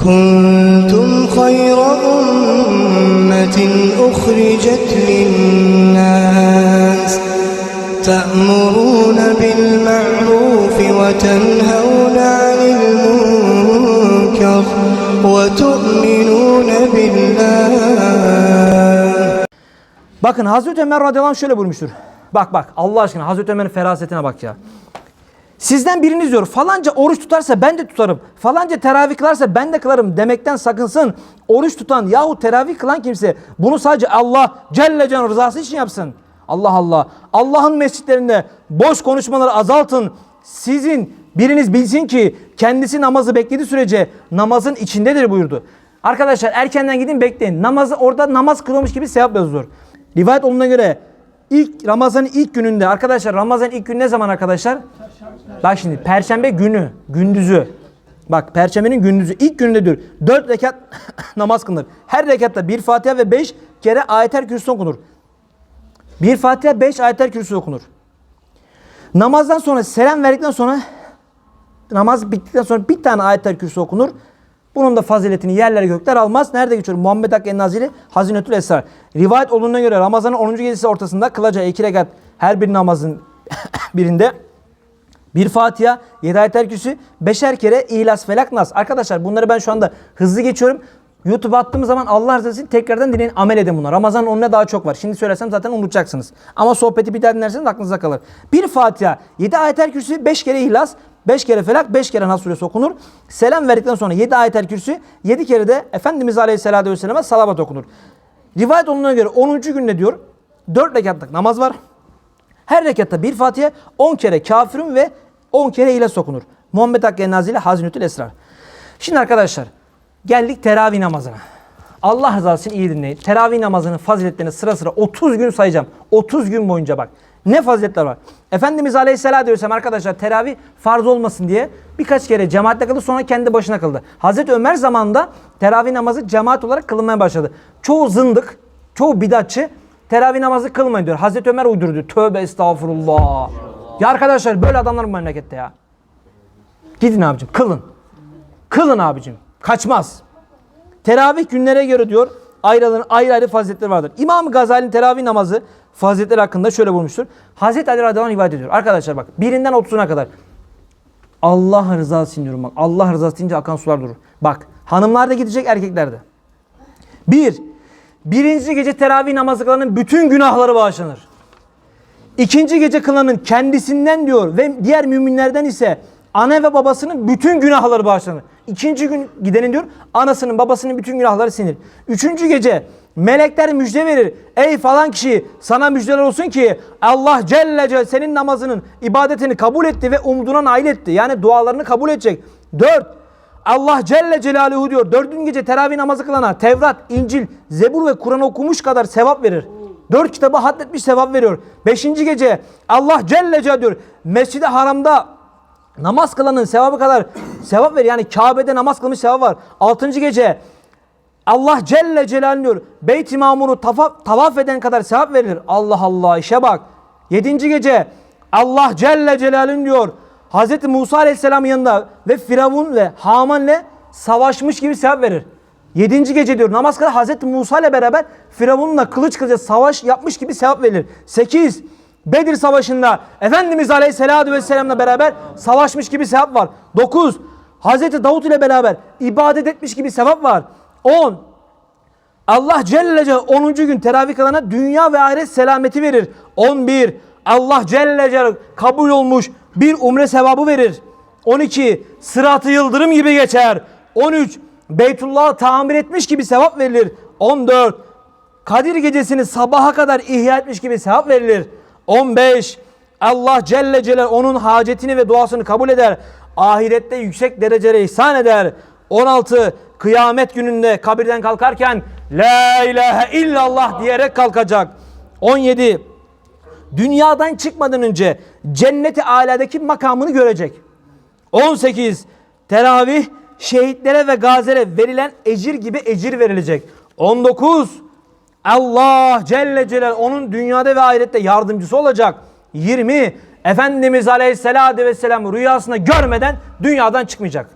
كنتم خير أمة أخرجت للناس تأمرون بالمعروف وتنهون عن المنكر وتؤمنون بالله Bakın Hazreti Ömer radıyallahu anh şöyle buyurmuştur. Bak bak Allah aşkına Hazreti Ömer'in ferasetine bak ya. Sizden biriniz diyor falanca oruç tutarsa ben de tutarım. Falanca teravih kılarsa ben de kılarım demekten sakınsın. Oruç tutan yahut teravih kılan kimse bunu sadece Allah Celle Celle'nin rızası için yapsın. Allah Allah. Allah'ın mescitlerinde boş konuşmaları azaltın. Sizin biriniz bilsin ki kendisi namazı beklediği sürece namazın içindedir buyurdu. Arkadaşlar erkenden gidin bekleyin. Namazı orada namaz kılıyormuş gibi sevap yazılır. Rivayet olduğuna göre ilk Ramazan'ın ilk gününde arkadaşlar Ramazan'ın ilk günü ne zaman arkadaşlar? Bak şimdi perşembe günü, gündüzü. Bak perşembenin gündüzü ilk gününde diyor. 4 rekat namaz kılınır. Her rekatta bir Fatiha ve 5 kere ayetel kürsü okunur. Bir Fatiha 5 ayetel kürsü okunur. Namazdan sonra selam verdikten sonra namaz bittikten sonra bir tane ayetel kürsü okunur. Bunun da faziletini yerler gökler almaz. Nerede geçiyor? Muhammed Hakkı Nazili Hazinetül Esrar. Rivayet olduğuna göre Ramazan'ın 10. gecesi ortasında kılacağı iki rekat her bir namazın birinde bir Fatiha, 7 ayetel kürsü, beşer kere İhlas, Felak, Nas. Arkadaşlar bunları ben şu anda hızlı geçiyorum. YouTube'a attığım zaman Allah razı olsun tekrardan dinleyin amel edin bunlar. Ramazan'ın onunla daha çok var. Şimdi söylesem zaten unutacaksınız. Ama sohbeti bir daha dinlerseniz aklınıza kalır. Bir Fatiha, 7 ayetel kürsü, 5 kere İhlas, 5 kere Felak, 5 kere Nas suresi okunur. Selam verdikten sonra 7 ayetel kürsü, 7 kere de Efendimiz Aleyhisselatü Vesselam'a salavat okunur. Rivayet olduğuna göre 10. günde diyor 4 rekatlık namaz var. Her rekatta bir Fatiha 10 kere kafirun ve 10 kere ile sokunur. Muhammed Hakkı Nazili Hazinütül Esrar. Şimdi arkadaşlar geldik teravih namazına. Allah rızası için iyi dinleyin. Teravih namazının faziletlerini sıra sıra 30 gün sayacağım. 30 gün boyunca bak. Ne faziletler var. Efendimiz Aleyhisselatü Vesselam arkadaşlar teravih farz olmasın diye birkaç kere cemaatle kıldı sonra kendi başına kıldı. Hazreti Ömer zamanında teravih namazı cemaat olarak kılınmaya başladı. Çoğu zındık, çoğu bidatçı teravih namazı kılmayın diyor. Hazreti Ömer uydurdu. Tövbe estağfurullah. Ya arkadaşlar böyle adamlar bu memlekette ya. Gidin abicim kılın. Kılın abicim. Kaçmaz. Teravih günlere göre diyor ayrı ayrı, ayrı faziletleri vardır. İmam Gazali'nin teravih namazı faziletleri hakkında şöyle bulmuştur. Hazreti Ali radıyallahu anh rivayet ediyor. Arkadaşlar bak birinden 30'una kadar. Allah rızası için diyorum bak. Allah rızası deyince akan sular durur. Bak hanımlar da gidecek erkekler de. Bir, birinci gece teravih namazı kılanın bütün günahları bağışlanır. İkinci gece kılanın kendisinden diyor ve diğer müminlerden ise ana ve babasının bütün günahları bağışlanır. İkinci gün gidenin diyor anasının babasının bütün günahları sinir. Üçüncü gece melekler müjde verir. Ey falan kişi sana müjdeler olsun ki Allah Celle Celle senin namazının ibadetini kabul etti ve umduna nail etti. Yani dualarını kabul edecek. Dört Allah Celle Celaluhu diyor dördüncü gece teravih namazı kılana Tevrat, İncil, Zebur ve Kur'an okumuş kadar sevap verir. Dört kitabı hatmetmiş sevap veriyor. Beşinci gece Allah Celle Celaluhu diyor Mescid-i Haram'da namaz kılanın sevabı kadar sevap ver. Yani Kabe'de namaz kılmış sevap var. Altıncı gece Allah Celle Celaluhu diyor Beyt-i Mamur'u tavaf, tavaf eden kadar sevap verilir. Allah Allah işe bak. Yedinci gece Allah Celle Celaluhu diyor Hz. Musa Aleyhisselam'ın yanında ve Firavun ve Haman'le savaşmış gibi sevap verir. Yedinci gece diyor namaz kılar Hz. Musa ile beraber Firavun'la kılıç kılıca savaş yapmış gibi sevap verilir. Sekiz Bedir Savaşı'nda Efendimiz Aleyhisselatü Vesselam'la beraber savaşmış gibi sevap var. Dokuz Hz. Davut ile beraber ibadet etmiş gibi sevap var. On Allah Celle Celle 10. gün teravih kılana dünya ve ahiret selameti verir. 11. Allah Celle Celle kabul olmuş bir umre sevabı verir. 12. Sıratı yıldırım gibi geçer. 13. Beytullah'ı tamir etmiş gibi sevap verilir. 14. Kadir gecesini sabaha kadar ihya etmiş gibi sevap verilir. 15. Allah Celle Celle onun hacetini ve duasını kabul eder. Ahirette yüksek derecede ihsan eder. 16. Kıyamet gününde kabirden kalkarken La ilahe illallah diyerek kalkacak. 17. Dünyadan çıkmadan önce cenneti aladaki makamını görecek. 18. Teravih şehitlere ve gazilere verilen ecir gibi ecir verilecek. 19. Allah Celle Celal onun dünyada ve ahirette yardımcısı olacak. 20. Efendimiz Aleyhisselatü Vesselam rüyasında görmeden dünyadan çıkmayacak.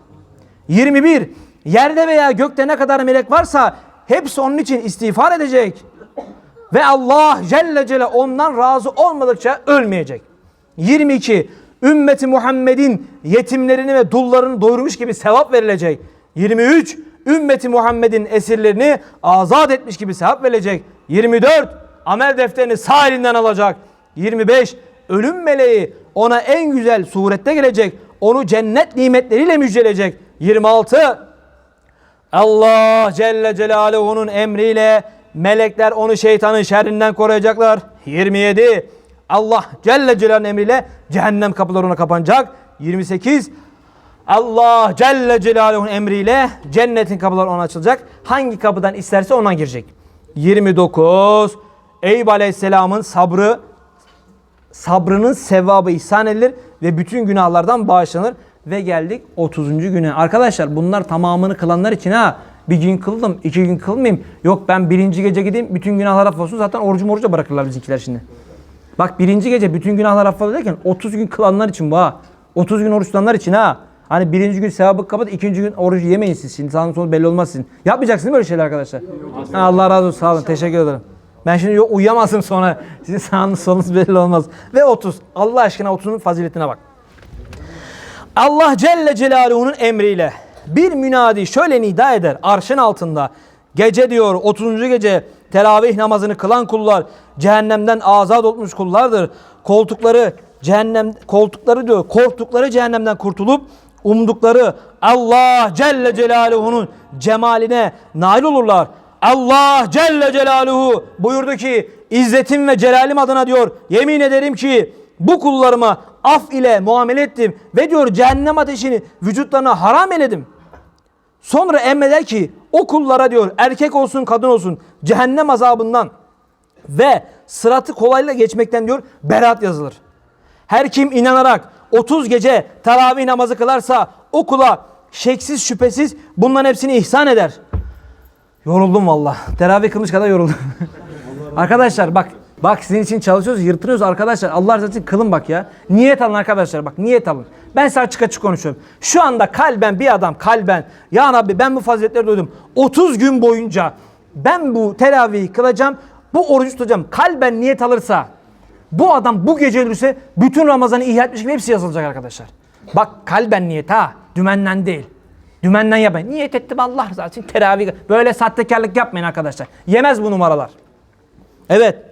21. Yerde veya gökte ne kadar melek varsa hepsi onun için istiğfar edecek. Ve Allah Celle Celle ondan razı olmadıkça ölmeyecek. 22. Ümmeti Muhammed'in yetimlerini ve dullarını doyurmuş gibi sevap verilecek. 23. Ümmeti Muhammed'in esirlerini azat etmiş gibi sevap verilecek. 24. Amel defterini sağ elinden alacak. 25. Ölüm meleği ona en güzel surette gelecek. Onu cennet nimetleriyle müjdeleyecek. 26. Allah Celle Celaluhu'nun emriyle melekler onu şeytanın şerrinden koruyacaklar. 27. Allah Celle Celaluhu'nun emriyle cehennem kapıları ona kapanacak. 28. Allah Celle Celaluhu'nun emriyle cennetin kapıları ona açılacak. Hangi kapıdan isterse ona girecek. 29. Eyüp Aleyhisselam'ın sabrı sabrının sevabı ihsan edilir ve bütün günahlardan bağışlanır. Ve geldik 30. güne. Arkadaşlar bunlar tamamını kılanlar için ha. Bir gün kıldım, iki gün kılmayayım. Yok ben birinci gece gideyim, bütün günahlar affolsun. Zaten orucu morucu bırakırlar bizimkiler şimdi. Bak birinci gece bütün günahlar affolur derken 30 gün kılanlar için bu ha. 30 gün oruç tutanlar için ha. Hani birinci gün sevabı kapat, ikinci gün orucu yemeyin siz. Şimdi sağın sonu belli olmaz sizin. Yapmayacaksınız böyle şeyler arkadaşlar. Ha, Allah razı olsun sağ olun teşekkür ederim. Ben şimdi yok uyuyamazsın sonra. Sizin sağınız solunuz belli olmaz. Ve 30. Allah aşkına 30'un faziletine bak. Allah Celle Celaluhu'nun emriyle bir münadi şöyle nida eder arşın altında. Gece diyor 30. gece teravih namazını kılan kullar cehennemden azat olmuş kullardır. Koltukları cehennem koltukları diyor korktukları cehennemden kurtulup umdukları Allah Celle Celaluhu'nun cemaline nail olurlar. Allah Celle Celaluhu buyurdu ki İzzetim ve celalim adına diyor yemin ederim ki bu kullarıma af ile muamele ettim ve diyor cehennem ateşini vücutlarına haram eledim. Sonra emreder ki o kullara diyor erkek olsun kadın olsun cehennem azabından ve sıratı kolayla geçmekten diyor berat yazılır. Her kim inanarak 30 gece teravih namazı kılarsa o kula şeksiz şüphesiz bunların hepsini ihsan eder. Yoruldum valla. Teravih kılmış kadar yoruldum. arkadaşlar bak bak sizin için çalışıyoruz yırtınıyoruz arkadaşlar. Allah razı için kılın bak ya. Niyet alın arkadaşlar bak niyet alın. Ben size açık açık konuşuyorum. Şu anda kalben bir adam kalben ya Rabbi ben bu faziletleri duydum. 30 gün boyunca ben bu teravihi kılacağım. Bu orucu tutacağım. Kalben niyet alırsa bu adam bu gece ölürse bütün Ramazan'ı ihya etmiş gibi hepsi yazılacak arkadaşlar. Bak kalben niyet ha. Dümenden değil. Dümenden yapmayın. Niyet ettim Allah rızası için teravih. Böyle sahtekarlık yapmayın arkadaşlar. Yemez bu numaralar. Evet.